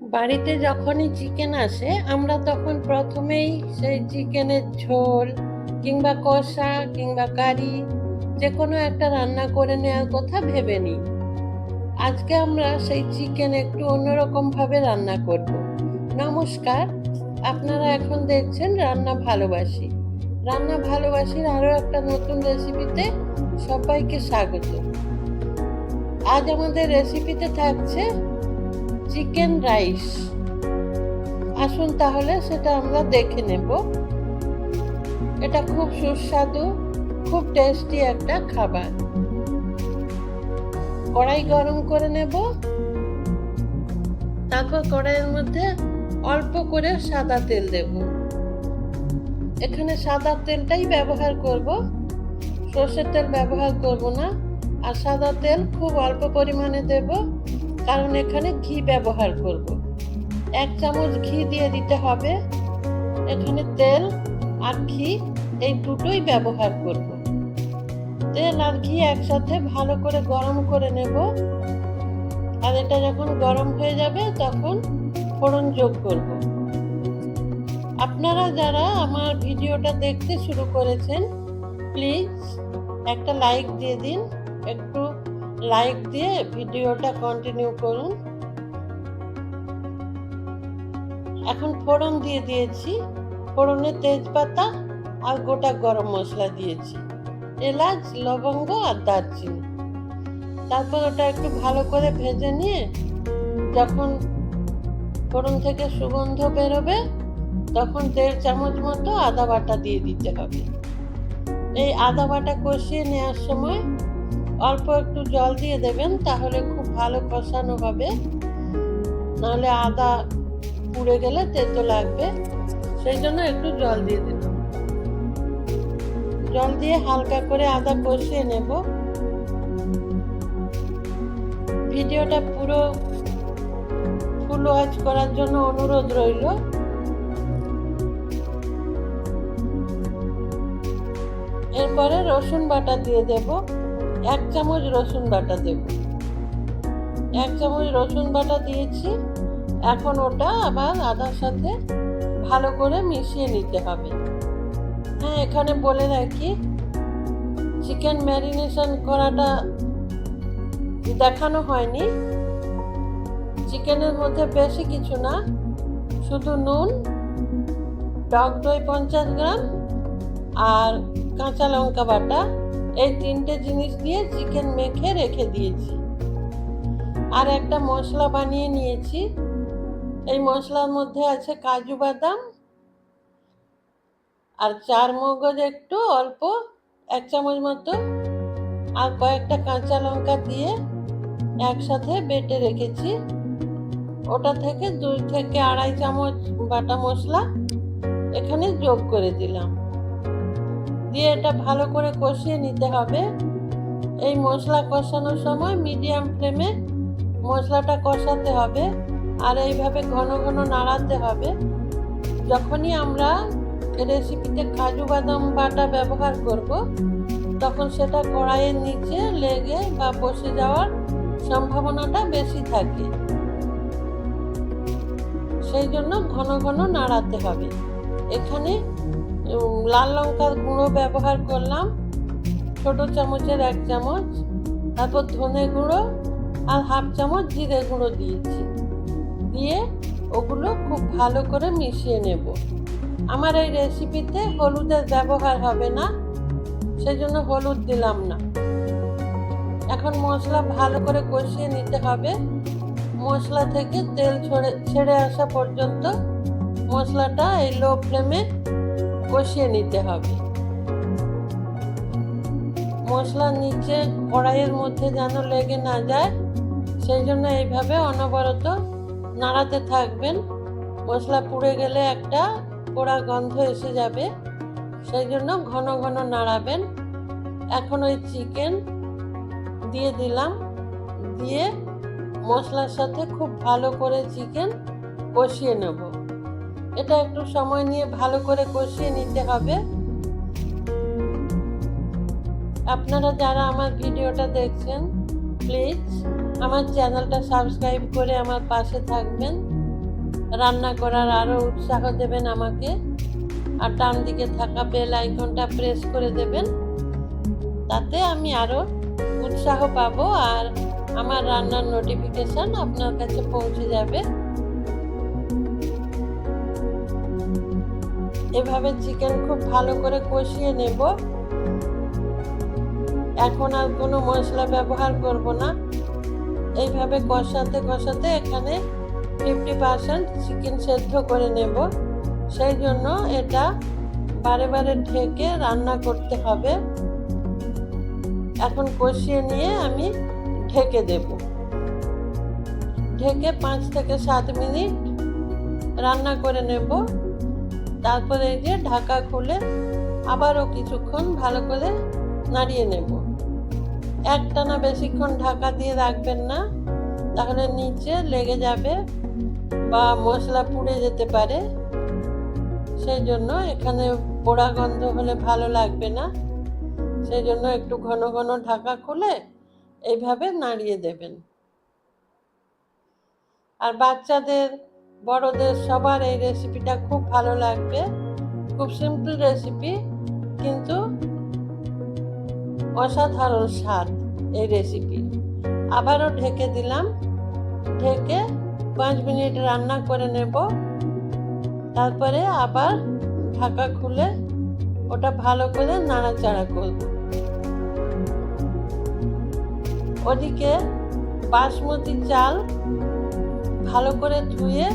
বাড়িতে যখনই চিকেন আসে, আমরা তখন প্রথমেই সেই চিকেনের ঝোল কিংবা কষা কিংবা কারি যে কোনো একটা রান্না করে নেওয়ার কথা ভেবে নিই। আজকে আমরা সেই চিকেন একটু অন্যরকমভাবে রান্না করব। নমস্কার, আপনারা এখন দেখছেন রান্না ভালোবাসি। রান্না ভালোবাসির আরও একটা নতুন রেসিপিতে সবাইকে স্বাগত। আজ আমাদের রেসিপিতে থাকছে চিকেন রাইস আসুন তাহলে সেটা আমরা দেখে নেব। এটা খুব সুস্বাদু, খুব টেস্টি একটা খাবার। কড়াই গরম করে নেব। তারপর কড়াইয়ের মধ্যে অল্প করে সাদা তেল দেব। এখানে সাদা তেলটাই ব্যবহার করব। সর্ষের তেল ব্যবহার করব না। আর সাদা তেল খুব অল্প পরিমাণে দেব। কারণ এখানে ঘি ব্যবহার করব। এক চামচ ঘি দিয়ে দিতে হবে। এখানে তেল আর ঘি এই দুটোই ব্যবহার করব। তেল আর ঘি একসাথে ভালো করে গরম করে নেব। আর এটা যখন গরম হয়ে যাবে তখন ফোড়ন যোগ করব। আপনারা যারা আমার ভিডিওটা দেখতে শুরু করেছেন প্লিজ একটা লাইক দিয়ে দিন। লাইক দিয়ে ভিডিওটা কন্টিনিউ করুন। এখন ফোড়ন দিয়ে দিয়েছি। ফোড়নে তেজপাতা আর গোটা গরম মশলা দিয়েছি। এলাচ, লবঙ্গ আর দারচিনি। তারপর ওটা একটু ভালো করে ভেজে নিয়ে যখন ফোড়ন থেকে সুগন্ধ বেরোবে, তখন দেড় চামচ মতো আদা বাটা দিয়ে দিতে হবে। এই আদা বাটা কষিয়ে নেওয়ার সময় অল্প একটু জল দিয়ে দেবেন, তাহলে খুব ভালো কষানো হবে। নাহলে আদা পুড়ে গেলে তেতো লাগবে, সেই জন্য একটু জল দিয়ে দিলাম জল দিয়ে হালকা করে আদা কষিয়ে নেব। ভিডিওটা পুরো ফুল ওয়াচ করার জন্য অনুরোধ রইল। এরপরে রসুন বাটা দিয়ে দেব। এক চামচ রসুন বাটা দেব। এক চামচ রসুন বাটা দিয়েছি। এখন ওটা আবার আদার সাথে ভালো করে মিশিয়ে নিতে হবে। হ্যাঁ এখানে বলে রাখি, চিকেন ম্যারিনেশন করাটা দেখানো হয়নি। চিকেনের মধ্যে বেশি কিছু না, শুধু নুন, টক দই পঞ্চাশ গ্রাম আর কাঁচা লঙ্কা বাটা। এই তিনটে জিনিস দিয়ে চিকেন মেখে রেখে দিয়েছি। আর একটা মশলা বানিয়ে নিয়েছি। এই মশলার মধ্যে আছে কাজু বাদাম আর চার মগজ একটু অল্প এক চামচ মতো আর কয়েকটা কাঁচা লঙ্কা দিয়ে একসাথে বেটে রেখেছি। ওটা থেকে দুই থেকে আড়াই চামচ বাটা মশলা এখানে যোগ করে দিলাম। দিয়ে এটা ভালো করে কষিয়ে নিতে হবে। এই মশলা কষানোর সময় মিডিয়াম ফ্লেমে মশলাটা কষাতে হবে আর এইভাবে ঘন ঘন নাড়াতে হবে। যখনই আমরা রেসিপিতে কাজু, বাদাম, বাটা ব্যবহার করব, তখন সেটা কড়াইয়ের নিচে লেগে বা বসে যাওয়ার সম্ভাবনাটা বেশি থাকে। সেই জন্য ঘন ঘন নাড়াতে হবে। এখানে লাল লঙ্কার গুঁড়ো ব্যবহার করলাম। ছোট চামচের এক চামচ, তারপর ধনে গুঁড়ো আর হাফ চামচ জিরে গুঁড়ো দিয়েছি। দিয়ে ওগুলো খুব ভালো করে মিশিয়ে নেব। আমার এই রেসিপিতে হলুদের ব্যবহার হবে না, সেজন্য হলুদ দিলাম না। এখন মশলা ভালো করে কষিয়ে নিতে হবে। মশলা থেকে তেল ছড়ে আসা পর্যন্ত মশলাটা এই লো ফ্লেমে কষিয়ে নিতে হবে। মশলার নিচে কড়াইয়ের মধ্যে যেন লেগে না যায়, সেই জন্য এইভাবে অনবরত নাড়াতে থাকবেন। মশলা পুড়ে গেলে একটা পোড়া গন্ধ এসে যাবে, সেই জন্য ঘন ঘন নাড়াবেন। এখন ওই চিকেন দিয়ে দিলাম। দিয়ে মশলার সাথে খুব ভালো করে চিকেন কষিয়ে নেব। এটা একটু সময় নিয়ে ভালো করে কষিয়ে নিতে হবে। আপনারা যারা আমার ভিডিওটা দেখছেন প্লিজ আমার চ্যানেলটা সাবস্ক্রাইব করে আমার পাশে থাকবেন। রান্না করার আরও উৎসাহ দেবেন আমাকে। আর ডান দিকে থাকা বেল আইকনটা প্রেস করে দেবেন। তাতে আমি আরও উৎসাহ পাবো আর আমার রান্নার নোটিফিকেশন আপনার কাছে পৌঁছে যাবে। এভাবে চিকেন খুব ভালো করে কষিয়ে নেব। এখন আর কোনো মশলা ব্যবহার করব না। এইভাবে কষাতে কষাতে এখানে ফিফটি পার্সেন্ট চিকেন সেদ্ধ করে নেব। সেই জন্য এটা বারে বারে ঢেকে রান্না করতে হবে। এখন কষিয়ে নিয়ে আমি ঢেকে দেব। ঢেকে পাঁচ থেকে সাত মিনিট রান্না করে নেব। তারপরে এই যে ঢাকা খুলে আবারও কিছুক্ষণ ভালো করে নাড়িয়ে নেব। একটানা বেশিক্ষণ ঢাকা দিয়ে রাখবেন না, তাহলে নিচে লেগে যাবে বা মশলা পুড়ে যেতে পারে। সেই জন্য এখানে পোড়া গন্ধ হলে ভালো লাগবে না। সেই জন্য একটু ঘন ঘন ঢাকা খুলে এইভাবে নাড়িয়ে দেবেন। আর বাচ্চাদের বড়দের সবার এই রেসিপিটা খুব ভালো লাগবে। খুব সিম্পল রেসিপি কিন্তু অসাধারণ স্বাদ এই রেসিপি আবারও ঢেকে দিলাম। ঢেকে পাঁচ মিনিট রান্না করে নেব। তারপরে আবার ঢাকা খুলে ওটা ভালো করে নাড়াচাড়া করব। ওদিকে বাসমতি চাল ভালো করে ধুয়ে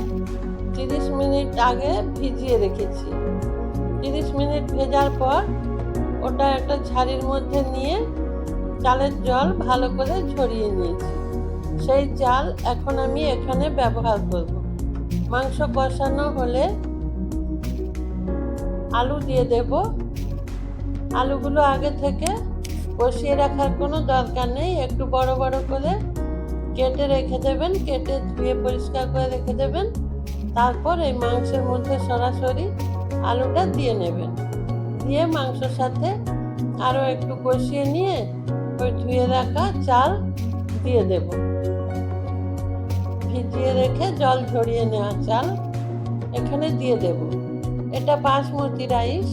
তিরিশ মিনিট আগে ভিজিয়ে রেখেছি। তিরিশ মিনিট ভেজার পর ওটা একটা ঝাড়ির মধ্যে নিয়ে চালের জল ভালো করে ঝরিয়ে নিয়েছি। সেই চাল এখন আমি এখানে ব্যবহার করব। মাংস কষানো হলে আলু দিয়ে দেব। আলুগুলো আগে থেকে কষিয়ে রাখার কোনো দরকার নেই। একটু বড় বড় করে কেটে রেখে দেবেন, কেটে ধুয়ে পরিষ্কার করে রেখে দেবেন। তারপর এই মাংসের মধ্যে সরাসরি আলুটা দিয়ে নেবেন। দিয়ে মাংসর সাথে আরও একটু কষিয়ে নিয়ে ওই ধুয়ে রাখা চাল দিয়ে দেব। ভিজিয়ে রেখে জল ঝরিয়ে নেওয়া চাল এখানে দিয়ে দেব। এটা বাসমতি রাইস।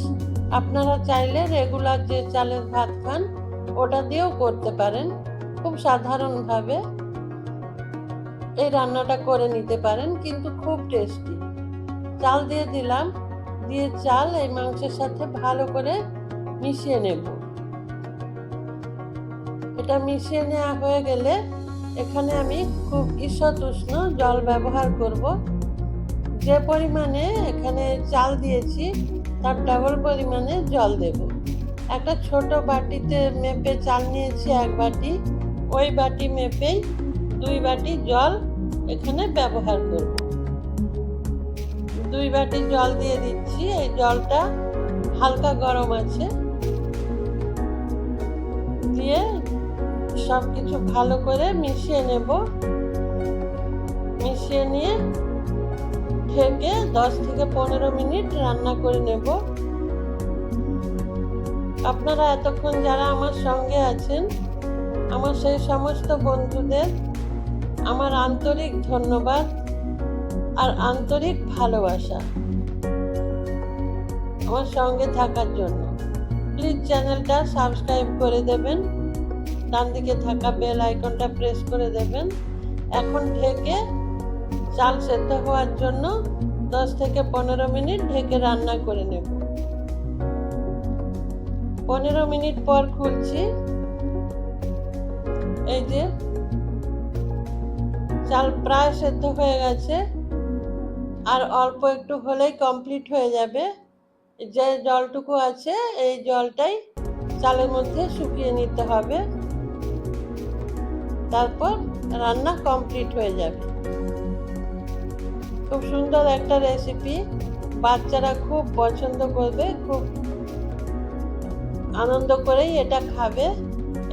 আপনারা চাইলে রেগুলার যে চালের ভাত খান, ওটা দিয়েও করতে পারেন। খুব সাধারণভাবে এই রান্নাটা করে নিতে পারেন, কিন্তু খুব টেস্টি চাল দিয়ে দিলাম, দিয়ে চাল এই মাংসের সাথে ভালো করে মিশিয়ে নেব। এটা মিশিয়ে নেওয়া হয়ে গেলে এখানে আমি খুব ঈষৎ উষ্ণ জল ব্যবহার করব। যে পরিমাণে এখানে চাল দিয়েছি, তার ডবল পরিমাণে জল দেব। একটা ছোট বাটিতে মেপে চাল নিয়েছি, এক বাটি। ওই বাটি মেপেই দুই বাটি জল এখানে ব্যবহার করব। দুই বাটি জল দিয়ে দিচ্ছি, এই জলটা হালকা গরম আছে। দিয়ে সব কিছু ভালো করে মিশিয়ে নেব। মিশিয়ে নিয়ে ঢেকে দশ থেকে পনেরো মিনিট রান্না করে নেব। আপনারা এতক্ষণ যারা আমার সঙ্গে আছেন, আমার সেই সমস্ত বন্ধুদের আমার আন্তরিক ধন্যবাদ আর আন্তরিক ভালোবাসা আমার সঙ্গে থাকার জন্য। প্লিজ চ্যানেলটা সাবস্ক্রাইব করে দেবেন ডান দিকে থাকা বেল আইকনটা প্রেস করে দেবেন। এখন থেকে চাল সেদ্ধ হওয়ার জন্য দশ থেকে পনেরো মিনিট ঢেকে রান্না করে নেব। পনেরো মিনিট পর খুলছি। এই যে চাল প্রায় সেদ্ধ হয়ে গেছে। আর অল্প একটু হলেই কমপ্লিট হয়ে যাবে। যে জলটুকু আছে, এই জলটাই চালের মধ্যে শুকিয়ে নিতে হবে। তারপর রান্না কমপ্লিট হয়ে যাবে। খুব সুন্দর একটা রেসিপি বাচ্চারা খুব পছন্দ করবে, খুব আনন্দ করেই এটা খাবে।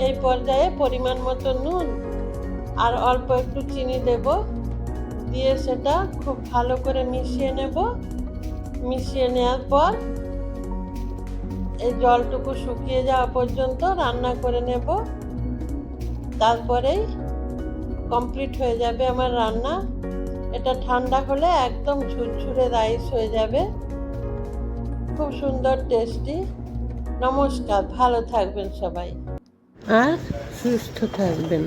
এই পর্যায়ে পরিমাণ মতো নুন আর অল্প একটু চিনি দেব। দিয়ে সেটা খুব ভালো করে মিশিয়ে নেব। মিশিয়ে নেওয়ার পর এই জলটুকু শুকিয়ে যাওয়া পর্যন্ত রান্না করে নেব। তারপরেই কমপ্লিট হয়ে যাবে আমার রান্না। এটা ঠান্ডা হলে একদম ঝুরঝুরে রাইস হয়ে যাবে। খুব সুন্দর টেস্টি। নমস্কার, ভালো থাকবেন সবাই। আর সুস্থ থাকবেন।